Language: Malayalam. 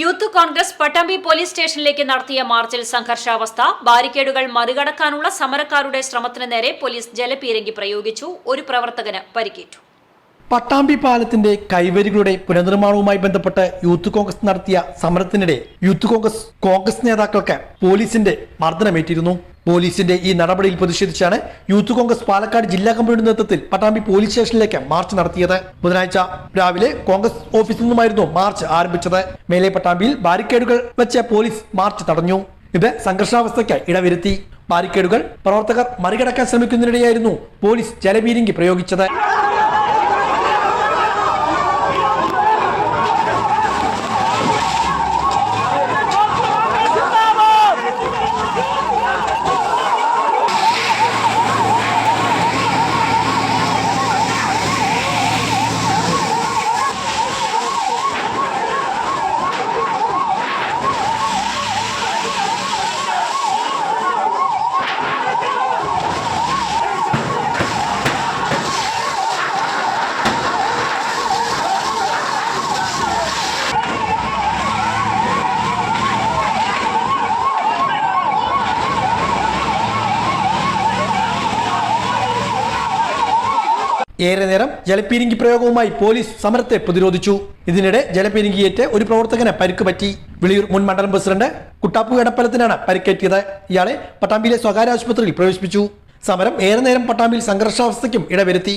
യൂത്ത് കോൺഗ്രസ് പട്ടാമ്പി പോലീസ് സ്റ്റേഷനിലേക്ക് നടത്തിയ മാർച്ചിൽ സംഘർഷാവസ്ഥ ബാരിക്കേഡുകൾ മറികടക്കാനുള്ള സമരക്കാരുടെ ശ്രമത്തിന് നേരെ പോലീസ് ജലപീരങ്കി പ്രയോഗിച്ചു ഒരു പ്രവർത്തകന് പരിക്കേറ്റു. പട്ടാമ്പി പാലത്തിന്റെ കൈവരികളുടെ പുനർനിർമ്മാണവുമായി ബന്ധപ്പെട്ട് യൂത്ത് കോൺഗ്രസ് നടത്തിയ സമരത്തിനിടെ യൂത്ത് കോൺഗ്രസ് കോൺഗ്രസ് നേതാക്കൾക്ക് പോലീസിന്റെ മർദ്ദനമേറ്റിരുന്നു. പോലീസിന്റെ ഈ നടപടിയിൽ പ്രതിഷേധിച്ചാണ് യൂത്ത് കോൺഗ്രസ് പാലക്കാട് ജില്ലാ കമ്മിറ്റിയുടെ നേതൃത്വത്തിൽ പട്ടാമ്പി പോലീസ് സ്റ്റേഷനിലേക്ക് മാർച്ച് നടത്തിയത്. ബുധനാഴ്ച രാവിലെ കോൺഗ്രസ് ഓഫീസിൽ നിന്നുമായിരുന്നു മാർച്ച് ആരംഭിച്ചത്. മേലെ പട്ടാമ്പിയിൽ ബാരിക്കേഡുകൾ വെച്ച് പോലീസ് മാർച്ച് തടഞ്ഞു. ഇത് സംഘർഷാവസ്ഥയ്ക്ക് ഇടവരുത്തി. ബാരിക്കേഡുകൾ പ്രവർത്തകർ മറികടക്കാൻ ശ്രമിക്കുന്നതിനിടെയായിരുന്നു പോലീസ് ജലപീരിങ്കി പ്രയോഗിച്ചത്. ഏറെ നേരം ജലപീരങ്കി പ്രയോഗവുമായി പോലീസ് സമരത്തെ പ്രതിരോധിച്ചു. ഇതിനിടെ ജലപ്പീരിങ്കിയേറ്റ് ഒരു പ്രവർത്തകന് പരിക്ക് പറ്റി. വിളിയൂർ മുൻ മണ്ഡലം പ്രസിഡന്റ് കുട്ടാപ്പു എടപ്പലത്തിനാണ് പരിക്കേറ്റിയത്. ഇയാളെ പട്ടാമ്പിയിലെ സ്വകാര്യ ആശുപത്രിയിൽ പ്രവേശിപ്പിച്ചു. സമരം ഏറെ നേരം പട്ടാമ്പിയിൽ സംഘർഷാവസ്ഥയ്ക്കും ഇടവരുത്തി.